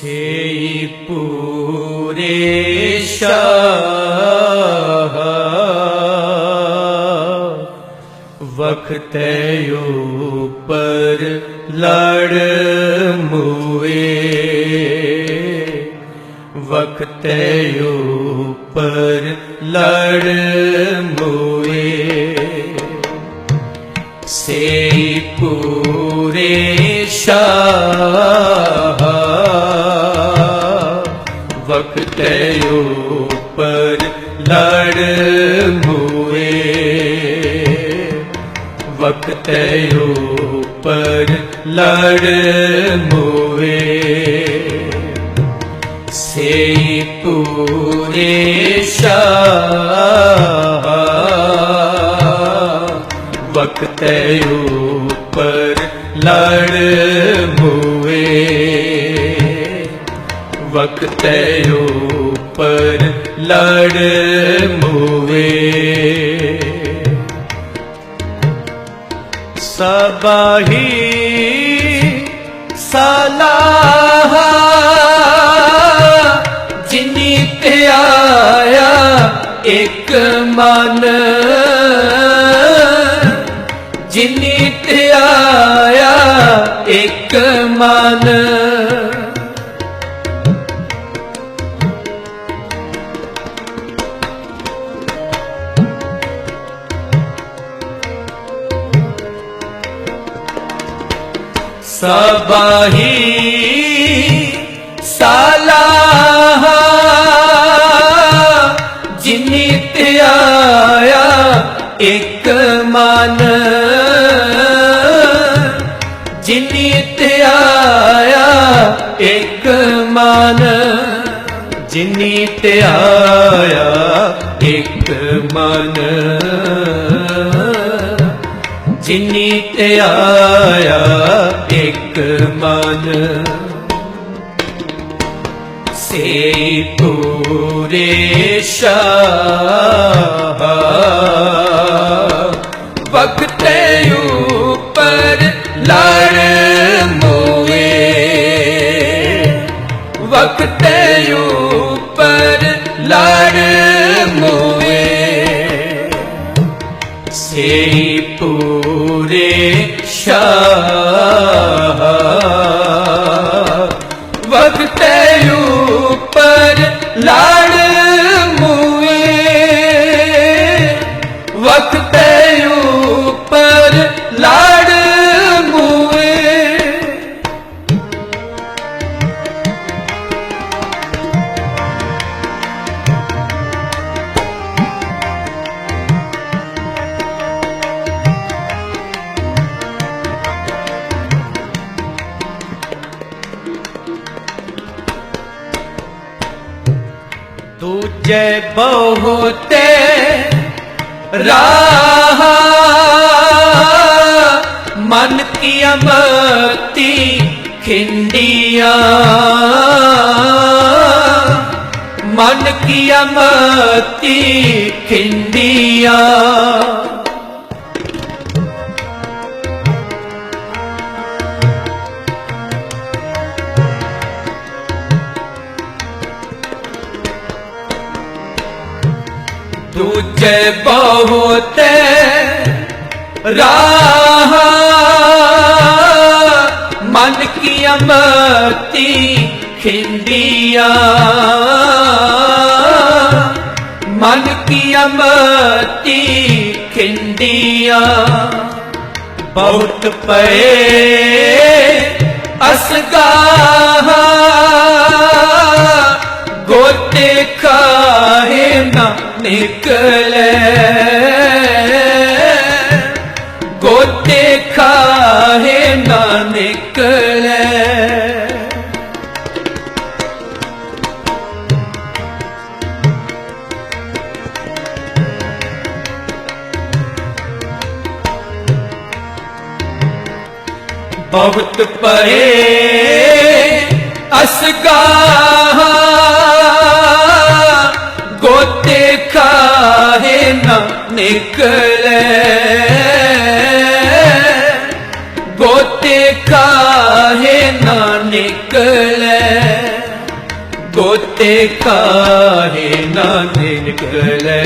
ਛੇ ਪੂਰੇ ਸ਼ਾਹ। ਵਖਤੈ ਉਪਰ ਲੜ ਮੂਏ। ਵਖਤ ਉਪਰ ਲੜ ਵਕਤ ਉਪਰ ਲੜ ਮੂਏ। ਵਕਤ ਉਪਰ ਲੜ ਮੂਏ। ਸੇ ਪੂਰੇ ਸ਼ਾਹ। ਵਕਤ ਉਪਰ ਲੜ ਵਕਤ ਉਪਰ ਲੜ ਮੂਏ ਸਬਾਹੀ ਸਲਾਹ ਜਿਨੀ ਤੇ ਆਇਆ ਇੱਕ ਮਨ ਜਿਨੀ ਤੇ ਆਇਆ ਇੱਕ ਮਨ ਜਿਨੀ ਤੇ ਇੱਕ ਮਨ। ਜਿਨੀ ਤੇ ਇੱਕ ਮਨ। ਜਿਨੀ ਤੇ ਇੱਕ ਮਨ। ਸੇ ਪੂਰੇ ਸ਼ਾ ਲੜ ਮੋਏ। ਸੇ ਪੂਰੇ ਸ਼ਾਹ। ਦੂਜੇ ਬਹੁਤੇ ਰਾਹ। ਮਨ ਕੀ ਅਮਤੀ ਖਿੰਡੀਆਂ। ਮਨ ਕੀ ਅਮਤੀ ਖਿੰਡੀਆਂ। ਦੂਜੇ ਬਹੁਤੇ ਰਾਹ ਮਨ ਕੀ ਅਮਤੀ ਖਿੰਡੀਆਂ। ਮਨ ਕੀ ਅਮਤੀ ਖਿੰਡੀਆਂ। ਬਹੁਤ ਪਏ ਅਸਗਾਹ। ਨਿਕਲੇ। ਗੋਤੇ ਖਾਏ ਨਾ ਨਿਕਲੇ। ਬਹੁਤ ਪਰੇ ਅਸਗਾ ਨਾ ਨਿਕਲੇ। ਗੋਤੇ ਕਾਹੇ ਨਾ ਨਿਕਲੇ। ਗੋਤੇ ਕਾਹੇ ਨਾ ਨਿਕਲੇ।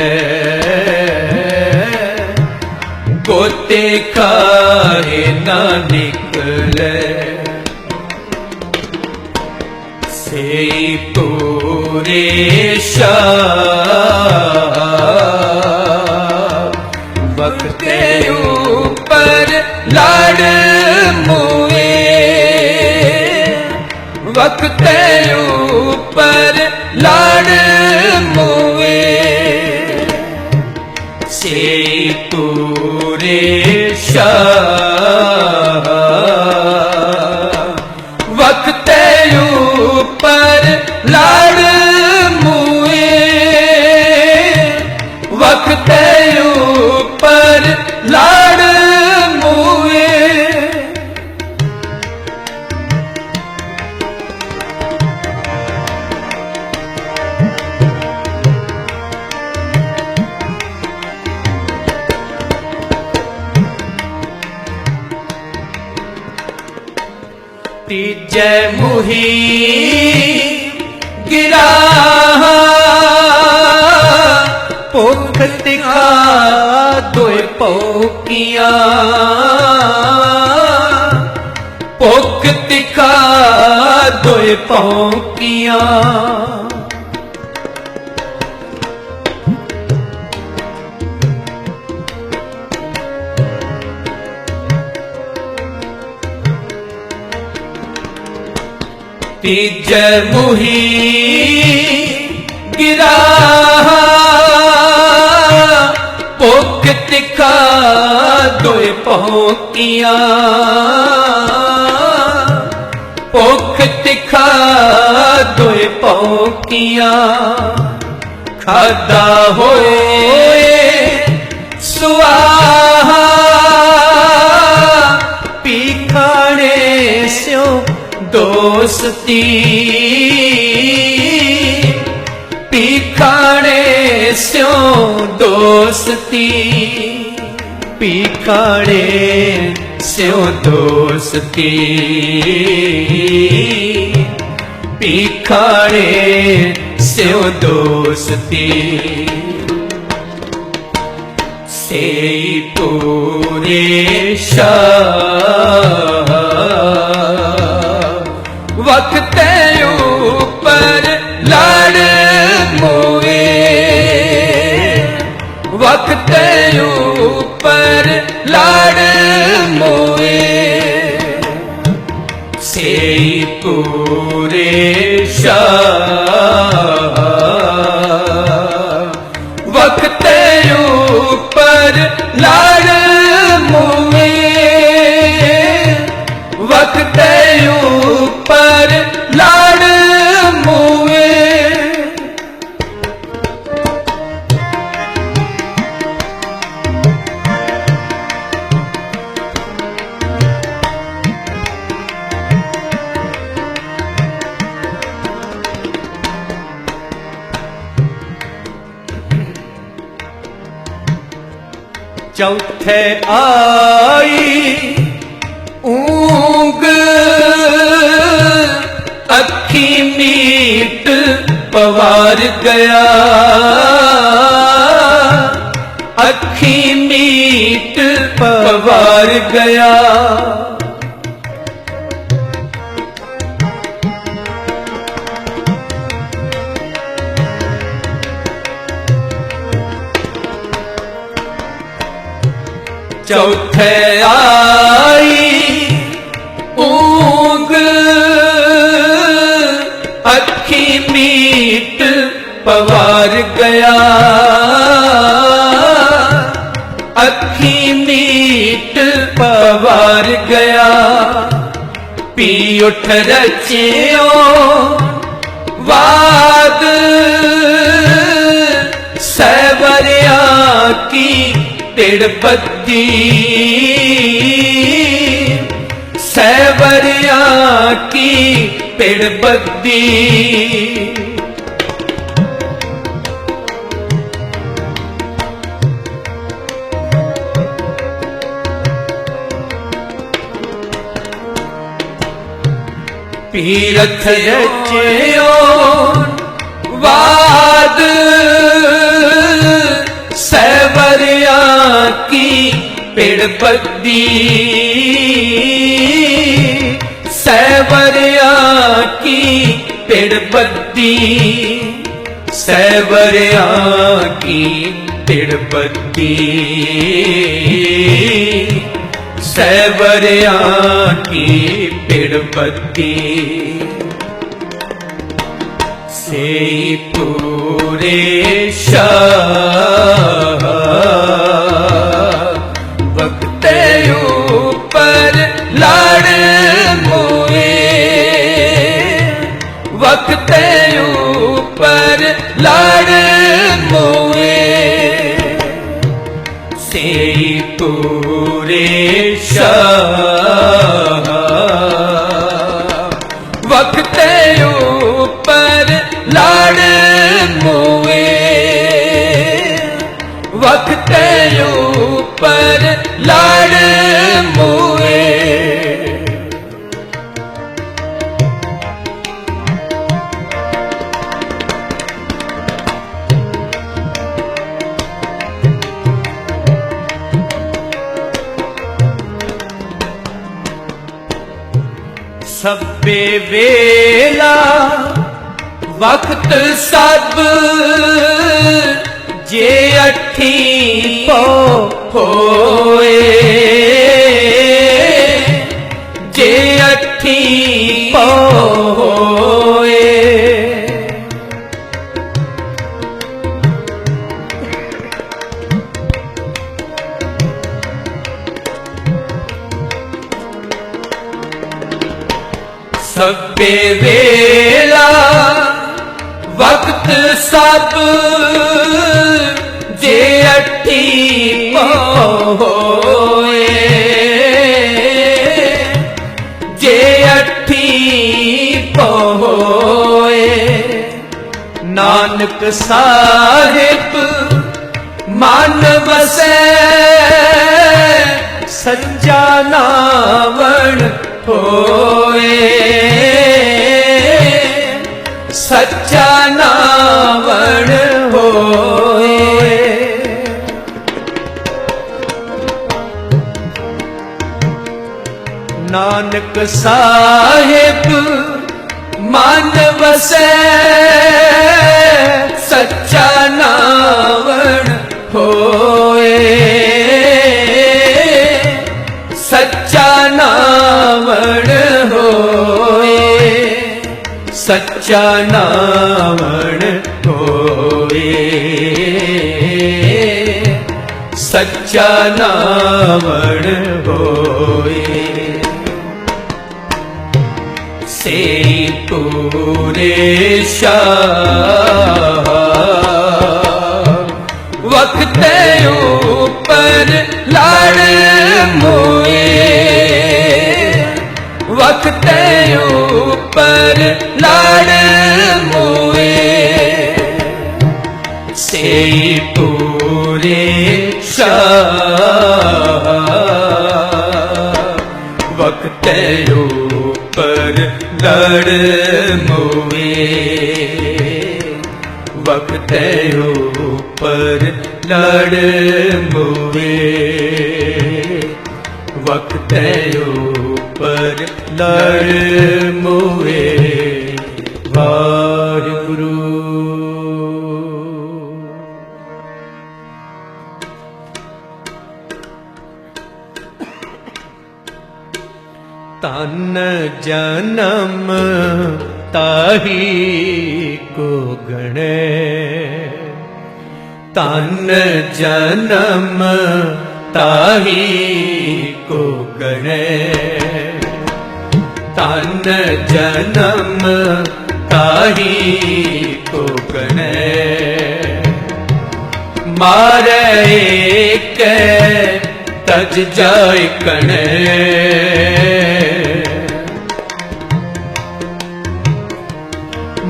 ਗੋਤੇ ਕਾਹੇ ਨਾ ਨਿਕਲੇ। ਸੇ ਪੂਰੇ ਸ਼ਾ ਵਕਤੇ ਉਪਰ ਲੜ ਮੂਏ ਸੇ ਪੂਰੇ ਸ਼ਾ ਵਕਤੇ ਉਪਰ ਲੜ ਦੋਇ ਪੌਕੀਆਂ ਭੁੱਖ ਤਿਖਾ ਦੋਇ ਪੌਕੀਆਂ ਤੀਜੈ ਮੁਹੀ ਗਿਰਾ ਭੁੱਖ ਤਿਖਾ ਦੋਇ ਪਹੁੰਕੀਆਂ ਭੁੱਖ ਤਿਖਾ ਦੋਇ ਪਹੁੰਕੀਆਂ ਖਾਦਾ ਹੋਏ ਸੁਆਹਾ ਪੀਖਾਣੇ ਸਿਓ ਦੋਸਤੀ ਪੀਖਾਣੇ ਸਿਓ ਦੋਸਤੀ ਪੀਖਾਣੇ ਸਿਓ ਦੋਸਤੀ। ਪੀਖਾਣੇ ਸਿਓ ਦੋਸਤੀ। ਸੇ ਪੂਰੇ ਸ਼ਾ ਵਕਤੇ ਉਪਰ ਲੜ ਮੋਏ ਵਕਤੇ ਉਪਰ ਉਪਰ ਚੌਥੇ ਆਈ ਊਂਗ ਅੱਖੀ ਮੀਟ ਪਵਾਰ ਗਿਆ। ਅੱਖੀ ਮੀਟ ਪਵਾਰ ਗਿਆ। ਪਵਾਰ ਗਿਆ। ਅੱਖੀ ਮੀਟ ਪਵਾਰ ਗਿਆ। ਪੀ ਉਠ ਰਚਿਓ ਵਾਦ। ਸੈਵਰਿਆ ਕੀ ਤਿੜ ਬੱਦੀ। ਸੈਵਰਿਆ ਕੀ ਤਿੜ ਬੱਦੀ ਪੀਰਥ ਰਚਿਓ। ਵਾਦ ਸੈਵਰਿਆ ਕੀ ਪਿੜ ਬੱਦੀ ਸੈਵਰਿਆ ਕੀ ਪਿੜ ਬੱਦੀ ਸੈਵਰਿਆ ਕੀ ਪਿੜ ਬੱਦੀ ਸੈਵਰਿਆ ਕੀ ਪਿੜ ਬੱਦੀ ਸੇ ਪੂਰੇ ਸ਼ਾਹ ਵਕਤੇ ਉਪਰ ਲੜ ਮੋਏ ਵਕਤੇ ਉਪਰ ਲੜ ਮੋਏ ਸੇ ਪੂਰੇ ਸ਼ਾਹ ਉਪਰ ਲੜ ਮੋਏ ਵਕਤ ਉਪਰ ਲੜ ਮੋਏ ਸਭੇ ਵੇਲਾ ਵਕਤ ਸਭ ਜੇ ਅਠੀ ਪੋ ਹੋਏ। ਸਭ ਜੇ ਅੱਠੀ ਹੋਏ ਜੇ ਅੱਠੀ ਹੋਏ ਨਾਨਕ ਸਾਹਿਬ ਮਨ ਵਸੈ ਸੱਚਾ ਨਾਵਣ ਹੋਏ। ਸੱਚਾ ਨਾਵਣ ਹੋਏ। ਨਾਨਕ ਸਾਹਿਬ ਮਨ ਵਸੈ ਸੱਚਾ ਨਾਵਣ ਹੋਏ। ਸੱਚਾ ਨਾਵਣ ਹੋਏ। ਸੱਚਾ ਨਾਵਣ ਹੋਏ ਸੱਚਾ ਨਾਵਣ ਹੋਏ ਸੇ ਪੂਰੇ ਸ਼ਾਹ ਵਕਤੇ ਉਪਰ ਲੜ ਲੜ ਮੋਏ ਵਕਤੇ ਉਪਰ ਲੜ ਮੋਏ ਵਕਤੇ ਉਪਰ ਲੜ ਤਨ ਜਨਮ ਤਾਹੀ ਕੋ ਗਣੇ। ਤਨ ਜਨਮ ਤਾਹੀ ਕੋ ਗਣੇ। ਤਨ ਜਨਮ ਤਾਹੀ ਕੋ ਗਣੇ। ਮਾਰੇ ਕੇ ਤਜ ਜਾਇ ਕਣੇ।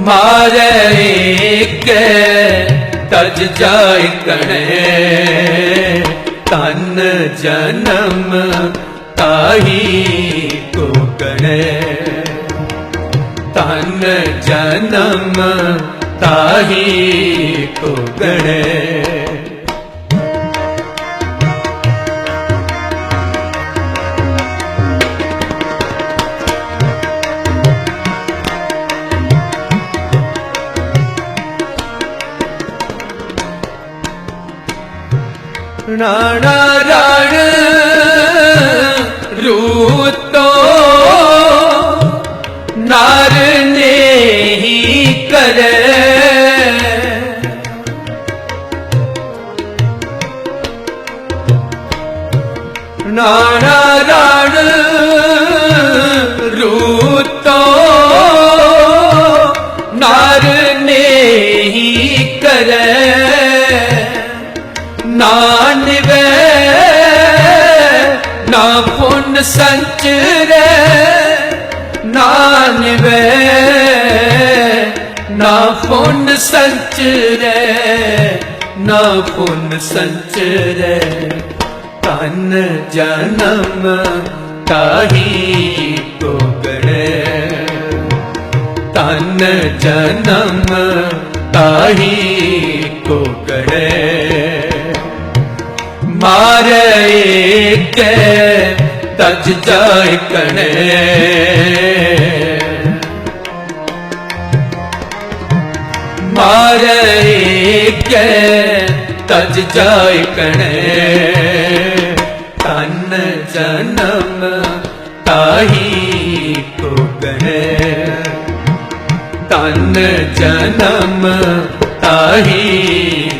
ਮਾਰੇ ਕੇ ਤਜ ਜਾਇ ਕਣੇ ਤਨ ਜਨਮ ਤਾਹੀ ਕੋ ਕਣੇ ਤਨ ਜਨਮ ਤਾਹੀ ਕੋ ਗਣੇ ਰਾਣਾ ਪੁੰਨ ਸੰਚਰੇ ਨਾਨਵੇ ਨਾ ਪੁੰਨ ਸੰਚਰੇ ਨਾ ਪੁੰਨ ਸੰਚਰੇ ਤਨ ਜਨਮ ਤਾਹੀ ਕੋ ਤਨ ਜਨਮ ਤਾਹੀ ਕੋ ਗੜੇ ਮਾਰੇ ਕੇ ਤਜ ਜਾਇ ਕਣੇ। ਮਾਰੇ ਕੇ ਤਜ ਜਾਇ ਕਣੇ। ਤਨ ਜਨਮ ਤਾਹੀ ਕੋ ਗਣੇ ਤਨ ਜਨਮ ਤਾਹੀ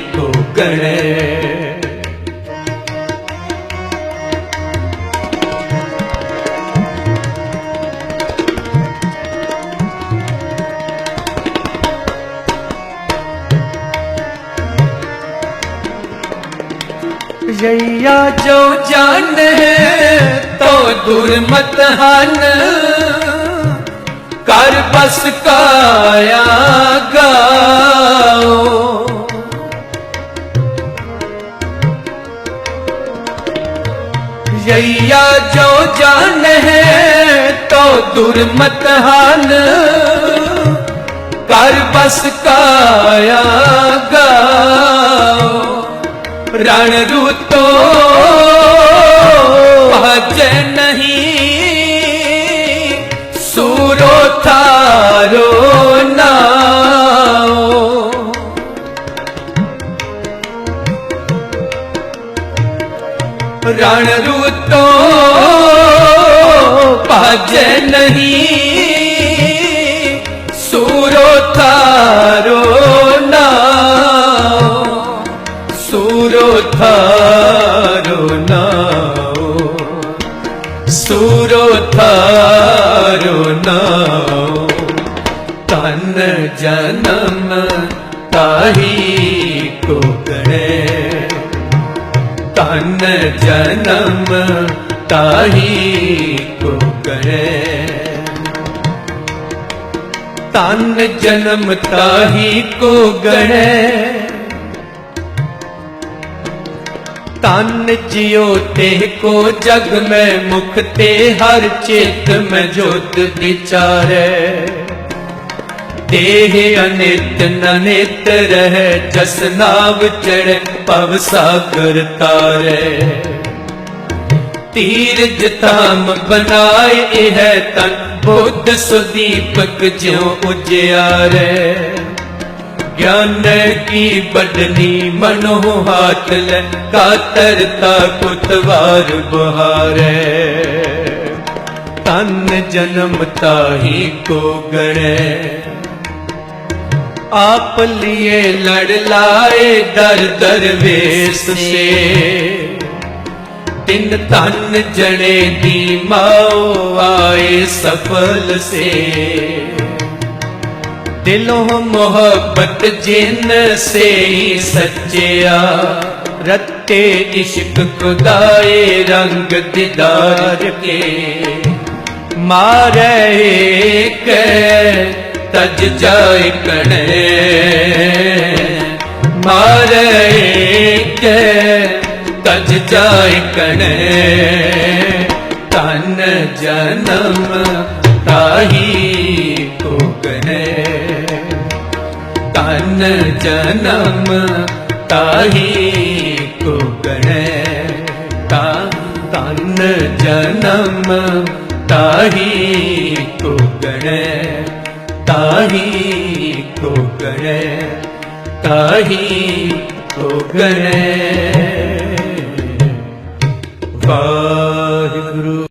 ਜਈਆ ਜੋ ਜਾਨ ਹੈ ਤੋ ਦੁਰਮਤ ਹਨ। ਕਰ ਬਸ ਕਾਇਆ ਗਾਓ। ਜਈਆ ਜੋ ਜਾਨ ਹੈ ਤੋ ਦੁਰਮਤ ਹਨ। ਕਰ ਬਸ ਕਾਇਆ ਗਾਓ। ਰਣ ਰੂਤੋ ਭਜੈ ਨਹੀਂ। ਸੂਰੋ ਥਾਰੋ ਨਾਓ ਰਣ ਰੂਤੋ ਭਜੈ ਨਹੀਂ। ਥਾਰੋ ਤਨ ਜਨਮ ਤਾਹੀ ਕੋ ਗਣੇ ਤਨ ਜਨਮ ਤਾਹੀ ਕੋ ਗਣੇ ਤਨ ਜਨਮ ਤਾਹੀ ਕੋ ਗਣੇ ਤਨ ਜਿਉ ਤੇ ਕੋ ਜਗ ਮੈਂ ਮੁਖ ਤੇ, ਹਰ ਚਿਤ ਮੈਂ ਜੋਤ ਵਿਚਾਰੈ। ਦੇਹ ਅਨਿਤ ਨਨਿਤ ਰਹਿ, ਜਸ ਨਾਵ ਚੜੈ ਪਵ ਸਾਗਰ ਤਾਰੈ। ਤੀਰਜ ਤਾਮ ਬਨਾਏ, ਇਹ ਤਨ, ਬੁੱਧ ਸੁਦੀਪਕ ਜਿਉ ਉਜਿਆਰੈ। ਗਿਆਨ ਕੀ ਬਡਨੀ ਮਨੋ ਹਾਥ ਲੈ ਕਾਤਰਤਾ ਕੁਤਵਾਰ ਬਹਾਰੇ। ਤਨ ਜਨਮ ਤਾਹੀ ਕੋ ਗਣੇ। ਆਪ ਲਿਏ ਲੜ ਲਾਏ ਦਰ ਦਰਵੇਸ ਸੇ। ਤਿੰਨ ਤਨ ਜਣੇ ਦੀ ਮਾਓ ਆਏ ਸਫਲ ਸੇ। ਦਿਲੋਂ ਮੁਹੱਬਤ ਜਿਨ ਸੇ ਹੀ ਸੱਚਿਆ। ਰੱਤੇ ਇਸ਼ਕ ਖੁਦਾਏ ਰੰਗ ਦਿਦਾਰ ਕੇ। ਮਾਰੇ ਕੇ ਤਜ ਜਾਏ ਕਣੇ। ਮਾਰੇ ਕੇ ਤਜ ਜਾਏ ਕਣੇ। ਤਨ ਜਨਮ ਮਨ ਜਨਮ ਤਾਹੀ ਕੋ ਕਹੈ ਤਾ ਤਨ ਜਨਮ ਤਾਹੀ ਕੋ ਕਹੈ ਤਾਹੀ ਕੋ ਕਹੈ ਤਾਹੀ ਕੋ ਕਹੈ ਵਾ